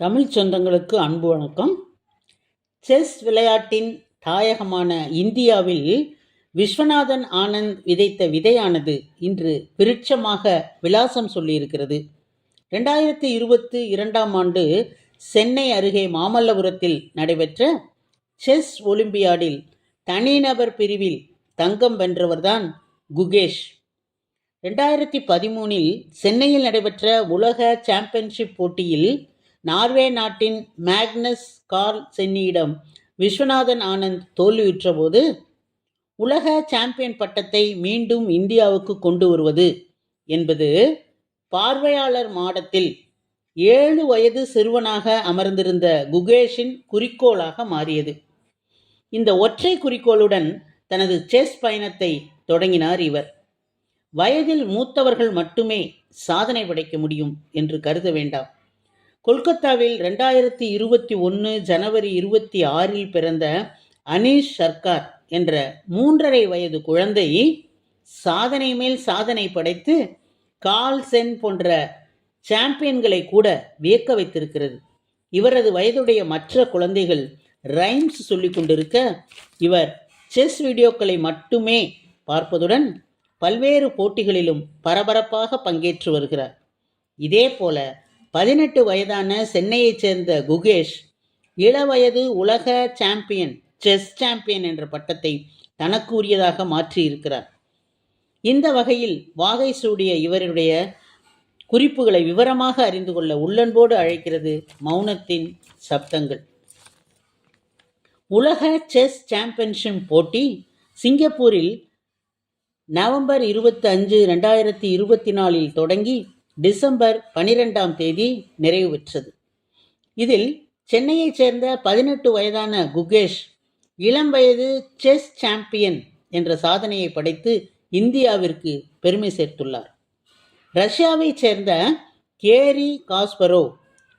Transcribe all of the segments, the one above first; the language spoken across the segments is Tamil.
தமிழ் சொந்தங்களுக்கு அன்பு வணக்கம். செஸ் விளையாட்டின் தாயகமான இந்தியாவில் விஸ்வநாதன் ஆனந்த் விதைத்த விதையானது இன்று விருட்சமாக விலாசம் சொல்லியிருக்கிறது. ரெண்டாயிரத்தி இருபத்தி இரண்டாம் ஆண்டு சென்னை அருகே மாமல்லபுரத்தில் நடைபெற்ற செஸ் ஒலிம்பியாடில் தனிநபர் பிரிவில் தங்கம் வென்றவர்தான் குகேஷ். ரெண்டாயிரத்தி பதிமூனில் சென்னையில் நடைபெற்ற உலக சாம்பியன்ஷிப் போட்டியில் நார்வே நாட்டின் மேக்னஸ் கார்ல் சென்னியிடம் விஸ்வநாதன் ஆனந்த் தோல்வியுற்றபோது உலக சாம்பியன் பட்டத்தை மீண்டும் இந்தியாவுக்கு கொண்டு வருவது என்பது பார்வையாளர் மாடத்தில் ஏழு வயது சிறுவனாக அமர்ந்திருந்த குகேஷின் குறிக்கோளாக மாறியது. இந்த ஒற்றை குறிக்கோளுடன் தனது செஸ் பயணத்தை தொடங்கினார் இவர். வயதில் மூத்தவர்கள் மட்டுமே சாதனை படைக்க முடியும் என்று கருத வேண்டாம். கொல்கத்தாவில் ரெண்டாயிரத்தி இருபத்தி ஒன்று ஜனவரி இருபத்தி ஆறில் பிறந்த அனீஷ் சர்க்கார் என்ற மூன்றரை வயது குழந்தை சாதனை மேல் சாதனை படைத்து கால் சென் போன்ற சாம்பியன்களை கூட வியக்க வைத்திருக்கிறது. இவரது வயதுடைய மற்ற குழந்தைகள் ரைம்ஸ் சொல்லிக் கொண்டிருக்க இவர் செஸ் வீடியோக்களை மட்டுமே பார்ப்பதுடன் பல்வேறு போட்டிகளிலும் பரபரப்பாக பங்கேற்று வருகிறார். இதே போல பதினெட்டு வயதான சென்னையைச் சேர்ந்த குகேஷ் இளவயது உலக சாம்பியன் செஸ் சாம்பியன் என்ற பட்டத்தை தனக்கு உரியதாக மாற்றியிருக்கிறார். இந்த வகையில் வாகை சூடிய இவருடைய குறிப்புகளை விவரமாக அறிந்து கொள்ள உள்ளன்போடு அழைக்கிறது மௌனத்தின் சப்தங்கள். உலக செஸ் சாம்பியன்ஷிப் போட்டி சிங்கப்பூரில் நவம்பர் இருபத்தி அஞ்சு ரெண்டாயிரத்தி இருபத்தி நாலில் தொடங்கி டிசம்பர் பனிரெண்டாம் தேதி நிறைவு பெற்றது இதில் சென்னையைச் சேர்ந்த பதினெட்டு வயதான குகேஷ் இளம் வயது செஸ் சாம்பியன் என்ற சாதனையை படைத்து இந்தியாவிற்கு பெருமை சேர்த்துள்ளார். ரஷ்யாவைச் சேர்ந்த கேரி காஸ்பரோ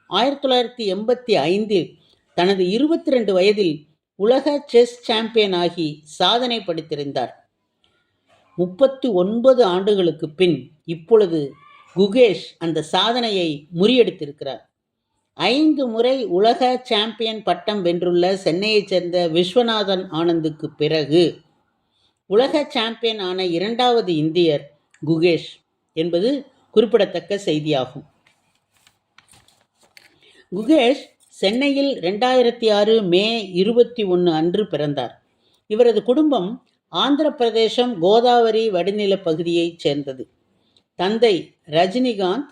ஆயிரத்தி தொள்ளாயிரத்தி எண்பத்தி ஐந்தில் தனது இருபத்தி ரெண்டு வயதில் உலக செஸ் சாம்பியன் ஆகி சாதனை படைத்திருந்தார். முப்பத்தி ஒன்பது ஆண்டுகளுக்கு பின் இப்பொழுது குகேஷ் அந்த சாதனையை முறியடித்திருக்கிறார். ஐந்து முறை உலக சாம்பியன் பட்டம் வென்றுள்ள சென்னையைச் சேர்ந்த விஸ்வநாதன் ஆனந்துக்கு பிறகு உலக சாம்பியன் ஆன இரண்டாவது இந்தியர் குகேஷ் என்பது குறிப்பிடத்தக்க செய்தியாகும். குகேஷ் சென்னையில் ரெண்டாயிரத்தி ஆறு மே இருபத்தி ஒன்று அன்று பிறந்தார். இவரது குடும்பம் ஆந்திர பிரதேசம் கோதாவரி வடிநில பகுதியைச் சேர்ந்தது. தந்தை ரஜினிகாந்த்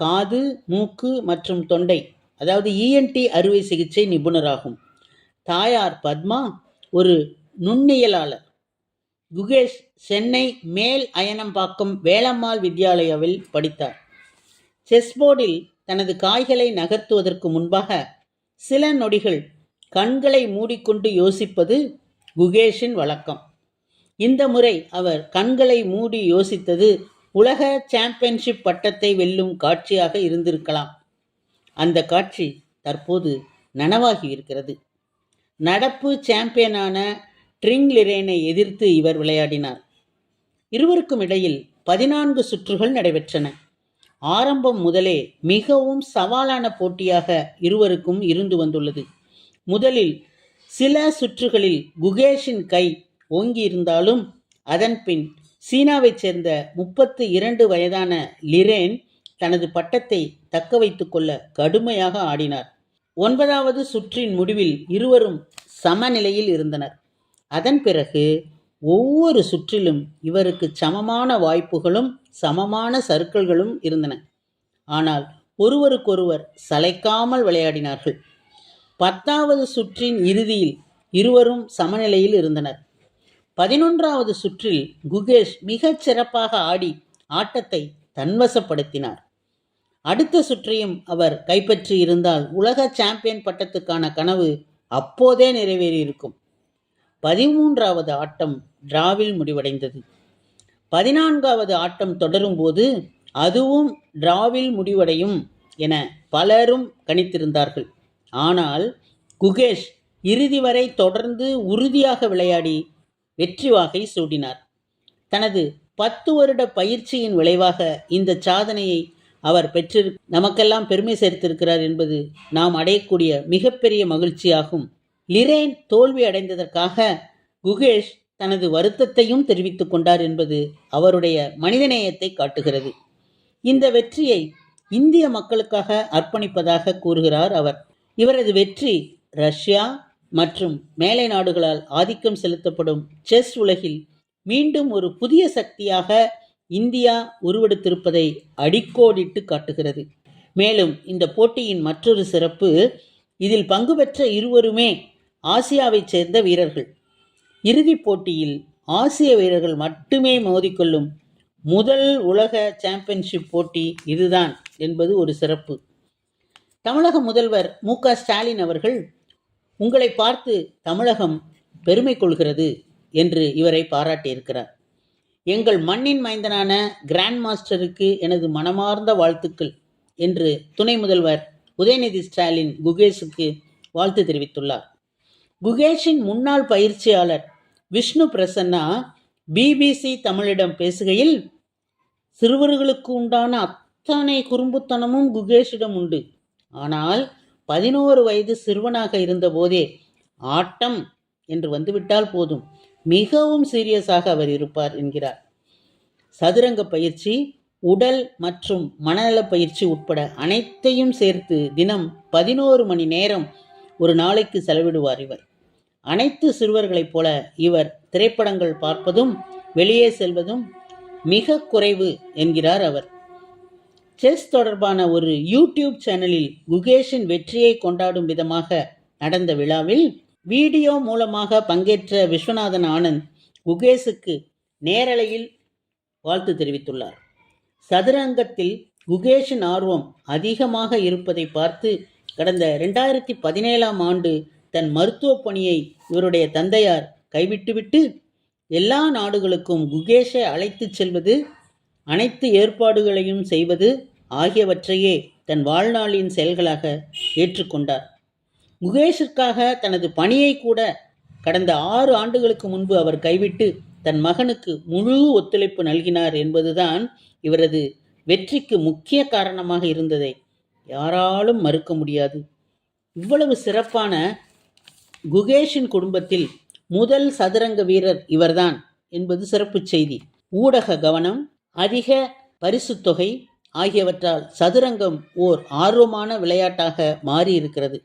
காது மூக்கு மற்றும் தொண்டை அதாவது இஎன்டி அறுவை சிகிச்சை நிபுணராகும். தாயார் பத்மா ஒரு நுண்ணியலாளர். குகேஷ் சென்னை மேல் அயனம்பாக்கம் வேளம்மாள் வித்யாலயாவில் படித்தார். செஸ் போர்டில் தனது காய்களை நகர்த்துவதற்கு முன்பாக சில நொடிகள் கண்களை மூடிக்கொண்டு யோசிப்பது குகேஷின் வழக்கம். இந்த முறை அவர் கண்களை மூடி யோசித்தது உலக சாம்பியன்ஷிப் பட்டத்தை வெல்லும் காட்சியாக இருந்திருக்கலாம். அந்த காட்சி தற்போது நனவாகி இருக்கிறது. நடப்பு சாம்பியனான ட்ரிங் லிரேனை எதிர்த்து இவர் விளையாடினார். இருவருக்கும் இடையில் பதினான்கு சுற்றுகள் நடைபெற்றன. ஆரம்பம் முதலே மிகவும் சவாலான போட்டியாக இருவருக்கும் இருந்து வந்துள்ளது. முதலில் சில சுற்றுகளில் குகேஷின் கை ஓங்கியிருந்தாலும் அதன் பின் சீனாவைச் சேர்ந்த முப்பத்து இரண்டு வயதான லிரேன் தனது பட்டத்தை தக்க வைத்து கொள்ள கடுமையாக ஆடினார். ஒன்பதாவது சுற்றின் முடிவில் இருவரும் சமநிலையில் இருந்தனர். அதன் பிறகு ஒவ்வொரு சுற்றிலும் இவருக்கு சமமான வாய்ப்புகளும் சமமான சர்க்கிள்களும் இருந்தன. ஆனால் ஒருவருக்கொருவர் சளைக்காமல் விளையாடினார்கள். பத்தாவது சுற்றின் இறுதியில் இருவரும் சமநிலையில் இருந்தனர். பதினொன்றாவது சுற்றில் குகேஷ் மிகச் சிறப்பாக ஆடி ஆட்டத்தை தன்வசப்படுத்தினார். அடுத்த சுற்றையும் அவர் கைப்பற்றி இருந்தால் உலக சாம்பியன் பட்டத்துக்கான கனவு அப்போதே நிறைவேறியிருக்கும். பதிமூன்றாவது ஆட்டம் டிராவில் முடிவடைந்தது. பதினான்காவது ஆட்டம் தொடரும்போது அதுவும் டிராவில் முடிவடையும் என பலரும் கணித்திருந்தார்கள். ஆனால் குகேஷ் இறுதி வரை தொடர்ந்து உறுதியாக விளையாடி வெற்றி வாகை சூடினார். தனது பத்து வருட பயிற்சியின் விளைவாக இந்த சாதனையை அவர் பெற்றிரு நமக்கெல்லாம் பெருமை சேர்த்திருக்கிறார் என்பது நாம் அடையக்கூடிய மிகப்பெரிய மகிழ்ச்சியாகும். லிரேன் தோல்வி அடைந்ததற்காக குகேஷ் தனது வருத்தத்தையும் தெரிவித்துக் கொண்டார் என்பது அவருடைய மனிதநேயத்தை காட்டுகிறது. இந்த வெற்றியை இந்திய மக்களுக்காக அர்ப்பணிப்பதாக கூறுகிறார் அவர். இவரது வெற்றி ரஷ்யா மற்றும் மேலை நாடுகளால் ஆதிக்கம் செலுத்தப்படும் செஸ் உலகில் மீண்டும் ஒரு புதிய சக்தியாக இந்தியா உருவெடுத்திருப்பதை அடிக்கோடிட்டு காட்டுகிறது. மேலும் இந்த போட்டியின் மற்றொரு சிறப்பு இதில் பங்கு பெற்ற இருவருமே ஆசியாவைச் சேர்ந்த வீரர்கள். இறுதிப் போட்டியில் ஆசிய வீரர்கள் மட்டுமே மோதிக்கொள்ளும் முதல் உலக சாம்பியன்ஷிப் போட்டி இதுதான் என்பது ஒரு சிறப்பு. தமிழக முதல்வர் மு க ஸ்டாலின் அவர்கள் உங்களை பார்த்து தமிழகம் பெருமை கொள்கிறது என்று இவரை பாராட்டியிருக்கிறார். எங்கள் மண்ணின் மைந்தனான கிராண்ட் மாஸ்டருக்கு எனது மனமார்ந்த வாழ்த்துக்கள் என்று துணை முதல்வர் உதயநிதி ஸ்டாலின் குகேஷுக்கு வாழ்த்து தெரிவித்துள்ளார். குகேஷின் முன்னாள் பயிற்சியாளர் விஷ்ணு பிரசன்னா பிபிசி தமிழிடம் பேசுகையில் சிறுவர்களுக்கு உண்டான அத்தனை குறும்புத்தனமும் குகேஷிடம் உண்டு. ஆனால் பதினோரு வயது சிறுவனாக இருந்தபோதே ஆட்டம் என்று வந்துவிட்டால் போதும். மிகவும் சீரியஸாக அவர் இருப்பார் என்கிறார். சதுரங்க பயிற்சி உடல் மற்றும் மனநல பயிற்சி உட்பட அனைத்தையும் சேர்த்து தினம் பதினோரு மணி நேரம் ஒரு நாளைக்கு செலவிடுவார் இவர். அனைத்து சிறுவர்களைப் போல இவர் திரைப்படங்கள் பார்ப்பதும் வெளியே செல்வதும் மிக குறைவு என்கிறார் அவர். செஸ் தொடர்பான ஒரு யூடியூப் சேனலில் குகேஷின் வெற்றியை கொண்டாடும் விதமாக நடந்த விழாவில் வீடியோ மூலமாக பங்கேற்ற விஸ்வநாதன் ஆனந்த் குகேஷுக்கு நேரலையில் வாழ்த்து தெரிவித்துள்ளார். சதுரங்கத்தில் குகேஷின் ஆர்வம் அதிகமாக இருப்பதை பார்த்து கடந்த ரெண்டாயிரத்தி பதினேழாம் ஆண்டு தன் மருத்துவ பணியை இவருடைய தந்தையார் கைவிட்டுவிட்டு எல்லா நாடுகளுக்கும் குகேஷை அழைத்துச் செல்வது அனைத்து ஏற்பாடுகளையும் செய்வது ஆகியவற்றையே தன் வாழ்நாளின் செயல்களாக ஏற்றுக்கொண்டார். குகேஷிற்காக தனது பணியை கூட கடந்த ஆறு ஆண்டுகளுக்கு முன்பு அவர் கைவிட்டு தன் மகனுக்கு முழு ஒத்துழைப்பு நல்கினார் என்பதுதான் இவரது வெற்றிக்கு முக்கிய காரணமாக இருந்ததை யாராலும் மறுக்க முடியாது. இவ்வளவு சிறப்பான குகேஷின் குடும்பத்தில் முதல் சதுரங்க வீரர் இவர்தான் என்பது சிறப்பு செய்தி. ஊடக கவனம் அதிக பரிசுத்தொகை ஆகியவற்றால் சதுரங்கம் ஓர் ஆர்வமான விளையாட்டாக மாறியிருக்கிறது.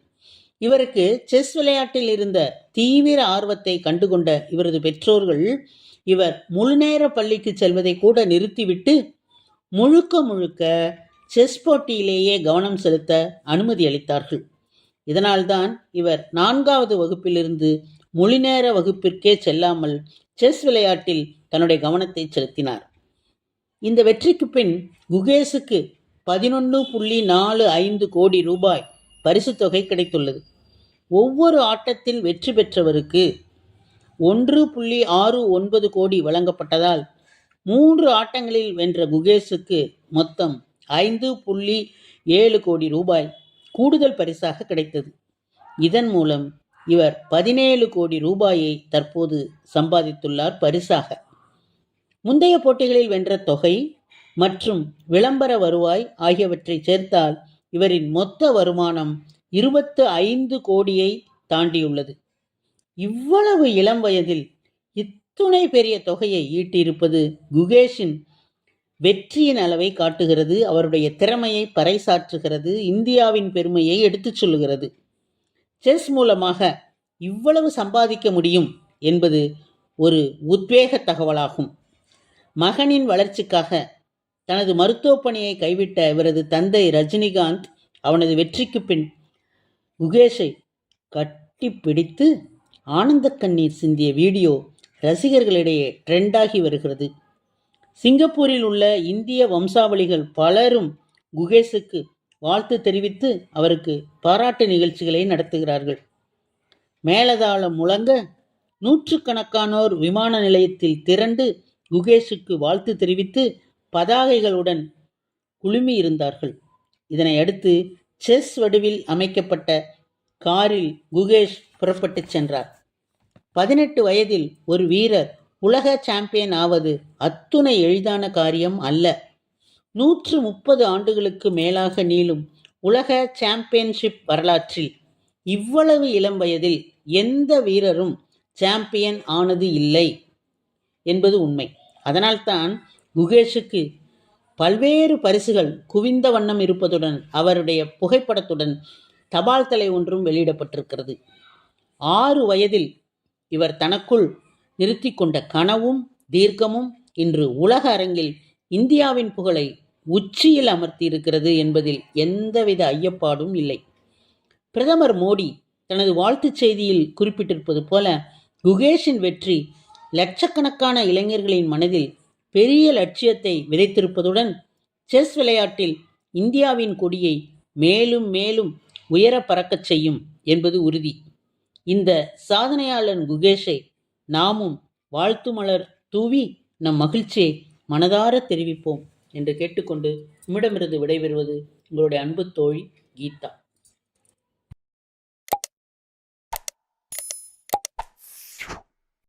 இவருக்கு செஸ் விளையாட்டில் இருந்த தீவிர ஆர்வத்தை கண்டுகொண்ட இவரது பெற்றோர்கள் இவர் முழுநேர பள்ளிக்கு செல்வதை கூட நிறுத்திவிட்டு முழுக்க முழுக்க செஸ் போட்டியிலேயே கவனம் செலுத்த அனுமதி அளித்தார்கள். இதனால்தான் இவர் நான்காவது வகுப்பிலிருந்து மொழிநேர வகுப்பிற்கே செல்லாமல் செஸ் விளையாட்டில் தன்னுடைய கவனத்தை செலுத்தினார். இந்த வெற்றிக்கு பின் குகேஷுக்கு பதினொன்று புள்ளி நாலு ஐந்து கோடி ரூபாய் பரிசுத் தொகை கிடைத்துள்ளது. ஒவ்வொரு ஆட்டத்தில் வெற்றி பெற்றவருக்கு ஒன்று புள்ளி ஆறு ஒன்பது கோடி வழங்கப்பட்டதால் மூன்று ஆட்டங்களில் வென்ற குகேஷுக்கு மொத்தம் ஐந்து புள்ளி ஏழு கோடி ரூபாய் கூடுதல் பரிசாக கிடைத்தது. இதன் மூலம் இவர் பதினேழு கோடி ரூபாயை தற்போது சம்பாதித்துள்ளார் பரிசாக. முந்தைய போட்டிகளில் வென்ற தொகை மற்றும் விளம்பர வருவாய் ஆகியவற்றை சேர்த்தால் இவரின் மொத்த வருமானம் இருபத்து ஐந்து கோடியை தாண்டியுள்ளது. இவ்வளவு இளம் வயதில் இத்துணை பெரிய தொகையை ஈட்டியிருப்பது குகேஷின் வெற்றியின் அளவை காட்டுகிறது அவருடைய திறமையை பறைசாற்றுகிறது இந்தியாவின் பெருமையை எடுத்துச் சொல்லுகிறது. செஸ் மூலமாக இவ்வளவு சம்பாதிக்க முடியும் என்பது ஒரு உத்வேக தகவலாகும். மகனின் வளர்ச்சிக்காக தனது மருத்துவப் பணியை கைவிட்ட இவரது தந்தை ரஜினிகாந்த் அவனது வெற்றிக்கு பின் குகேஷை கட்டி பிடித்து ஆனந்த கண்ணீர் சிந்திய வீடியோ ரசிகர்களிடையே ட்ரெண்டாகி வருகிறது. சிங்கப்பூரில் உள்ள இந்திய வம்சாவளிகள் பலரும் குகேஷுக்கு வாழ்த்து தெரிவித்து அவருக்கு பாராட்டு நிகழ்ச்சிகளை நடத்துகிறார்கள். மேலதாளம் முழங்க நூற்றுக்கணக்கானோர் விமான நிலையத்தில் திரண்டு குகேஷுக்கு வாழ்த்து தெரிவித்து பதாகைகளுடன் குழுமி இருந்தார்கள். இதனை அடுத்து செஸ் வடிவில் அமைக்கப்பட்ட காரில் குகேஷ் புறப்பட்டுச் சென்றார். பதினெட்டு வயதில் ஒரு வீரர் உலக சாம்பியன் ஆவது அத்துணை எளிதான காரியம் அல்ல. நூற்று முப்பது ஆண்டுகளுக்கு மேலாக நீளும் உலக சாம்பியன்ஷிப் வரலாற்றில் இவ்வளவு இளம் வயதில் எந்த வீரரும் சாம்பியன் ஆனது இல்லை என்பது உண்மை. அதனால்தான் குகேஷுக்கு பல்வேறு பரிசுகள் குவிந்த வண்ணம் இருப்பதுடன் அவருடைய புகைப்படத்துடன் தபால் தலை ஒன்றும் வெளியிடப்பட்டிருக்கிறது. ஆறு வயதில் இவர் தனக்குள் நிறுத்தி கொண்ட கனவும் தீர்க்கமும் இன்று உலக அரங்கில் இந்தியாவின் புகழை உச்சியில் அமர்த்தியிருக்கிறது என்பதில் எந்தவித ஐயப்பாடும் இல்லை. பிரதமர் மோடி தனது வாழ்த்துச் செய்தியில் குறிப்பிட்டிருப்பது போல குகேஷின் வெற்றி லட்சக்கணக்கான இளைஞர்களின் மனதில் பெரிய லட்சியத்தை விதைத்திருப்பதுடன் செஸ் விளையாட்டில் இந்தியாவின் கொடியை மேலும் மேலும் உயர பறக்கச் செய்யும் என்பது உறுதி. இந்த சாதனையாளன் குகேஷை நாமும் வாழ்த்து மலர் தூவி நம் மகிழ்ச்சியை மனதார தெரிவிப்போம் என்று கேட்டுக்கொண்டு உம்மிடமிருந்து விடைபெறுவது உங்களுடைய அன்பு தோழி கீதா.